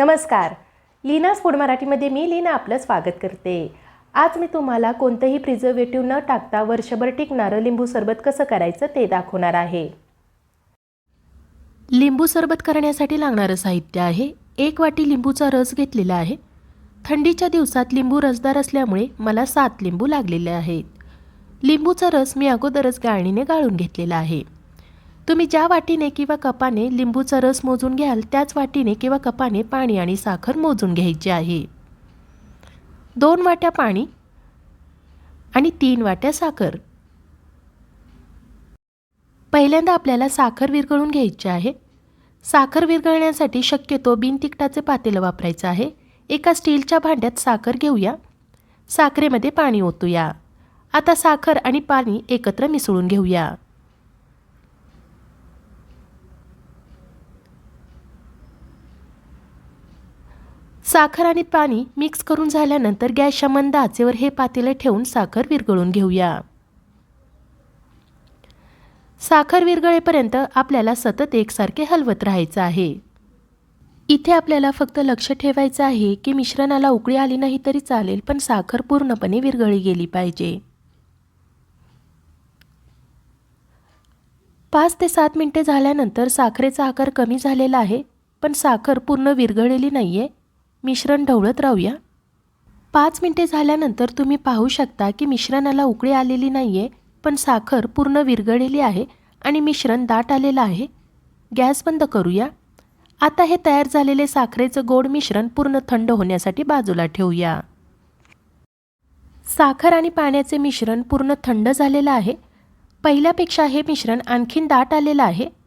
नमस्कार. लीनास फूड मराठीमध्ये मी लीना आपलं स्वागत करते. आज मी तुम्हाला कोणतंही प्रिझर्वेटिव्ह न टाकता वर्षभर टिकणारं लिंबू सरबत कसं करायचं ते दाखवणार आहे. लिंबू सरबत करण्यासाठी लागणारं साहित्य आहे. एक वाटी लिंबूचा रस घेतलेला आहे. थंडीच्या दिवसात लिंबू रसदार असल्यामुळे मला सात लिंबू लागलेले आहेत. लिंबूचा रस मी अगोदरच गाळणीने गाळून घेतलेला आहे. तुम्ही ज्या वाटीने किंवा कपाने लिंबूचा रस मोजून घ्याल त्याच वाटीने किंवा कपाने पाणी आणि साखर मोजून घ्यायची आहे. दोन वाट्या पाणी आणि तीन वाट्या साखर. पहिल्यांदा आपल्याला साखर विरघळून घ्यायची आहे. साखर विरघळण्यासाठी शक्यतो बिनतिकटाचे पातेलं वापरायचं आहे. एका स्टीलच्या भांड्यात साखर घेऊया. साखरेमध्ये पाणी ओतूया. आता साखर आणि पाणी एकत्र मिसळून घेऊया. साखर आणि पाणी मिक्स करून झाल्यानंतर गॅसच्या मंद आचेवर हे पातेलं ठेवून साखर विरघळून घेऊया. साखर विरघळेपर्यंत आपल्याला सतत एकसारखे हलवत राहायचं आहे. इथे आपल्याला फक्त लक्ष ठेवायचं आहे की मिश्रणाला उकळी आली नाही तरी चालेल पण साखर पूर्णपणे विरघळी गेली पाहिजे. पाच ते सात मिनटे झाल्यानंतर साखरेचा आकार कमी झालेला आहे पण साखर पूर्ण विरघळलेली नाही आहे मिश्रण ढवळत राहूया. पाच मिनटे झाल्यानंतर तुम्ही पाहू शकता की मिश्रणाला उकळी आलेली नाही आहे पण साखर पूर्ण विरघळलेली आहे आणि मिश्रण दाट आलेलं आहे. गॅस बंद करूया. आता हे तयार झालेले साखरेचं गोड मिश्रण पूर्ण थंड होण्यासाठी बाजूला ठेवूया. साखर आणि पाण्याचे मिश्रण पूर्ण थंड झालेलं आहे. पहिल्यापेक्षा हे मिश्रण आणखीन दाट आलेलं आहे.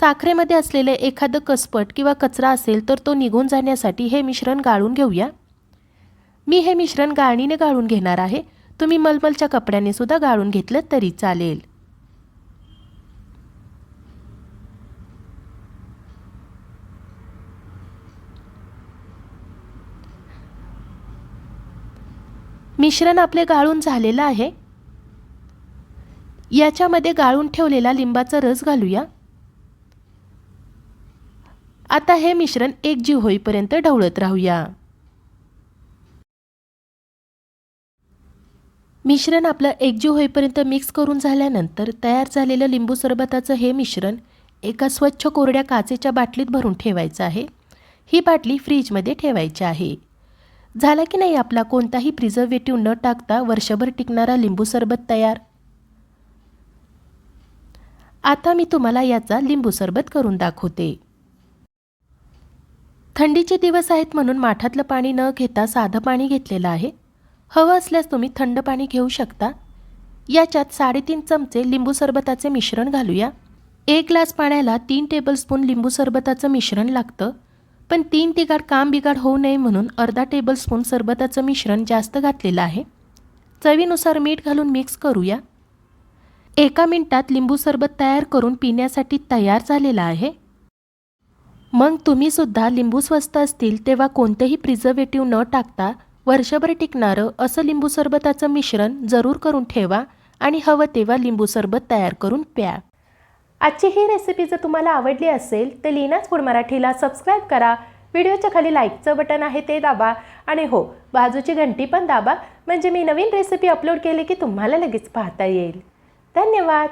साखरेमध्ये असलेले एखादं कसपट किंवा कचरा असेल तर तो निघून जाण्यासाठी हे मिश्रण गाळून घेऊया. मी हे मिश्रण गाळणीने गाळून घेणार आहे. तुम्ही मलमलच्या कपड्याने सुद्धा गाळून घेतलं तरी चालेल. मिश्रण आपले गाळून झालेलं आहे. याच्यामध्ये गाळून ठेवलेला लिंबाचा रस घालूया. आता हे मिश्रण एकजीव होईपर्यंत ढवळत राहूया. मिश्रण आपलं एकजीव होईपर्यंत मिक्स करून झाल्यानंतर तयार झालेलं लिंबू सरबताचं हे मिश्रण एका स्वच्छ कोरड्या काचेच्या बाटलीत भरून ठेवायचं आहे. ही बाटली फ्रीजमध्ये ठेवायची आहे. झाला की नाही आपला कोणताही प्रिझर्वेटिव्ह न टाकता वर्षभर टिकणारा लिंबू सरबत तयार? आता मी तुम्हाला याचा लिंबू सरबत करून दाखवते. थंडीचे दिवस आहेत म्हणून माठातलं पाणी न घेता साधं पाणी घेतलेलं आहे. हवं असल्यास तुम्ही थंड पाणी घेऊ शकता. याच्यात साडेतीन चमचे लिंबू सरबताचे मिश्रण घालूया. एक ग्लास पाण्याला तीन टेबलस्पून लिंबू सरबताचं मिश्रण लागतं. पण तीन तिघाड काम बिघाड होऊ नये म्हणून अर्धा टेबलस्पून सरबताचं मिश्रण जास्त घातलेलं आहे. चवीनुसार मीठ घालून मिक्स करूया. एका मिनटात लिंबू सरबत तयार करून पिण्यासाठी तयार झालेला आहे. मग तुम्हीसुद्धा लिंबू स्वस्त असतील तेव्हा कोणतेही प्रिझर्वेटिव्ह न टाकता वर्षभर टिकणारं असं लिंबू सरबताचं मिश्रण जरूर करून ठेवा आणि हवं तेव्हा लिंबू सरबत तयार करून प्या. आजची ही रेसिपी जर तुम्हाला आवडली असेल तर लीनाच फूड मराठीला सबस्क्राईब करा. व्हिडिओच्या खाली लाईकचं बटन आहे ते दाबा. आणि हो बाजूची घंटी पण दाबा. म्हणजे मी नवीन रेसिपी अपलोड केली की तुम्हाला लगेच पाहता येईल. धन्यवाद!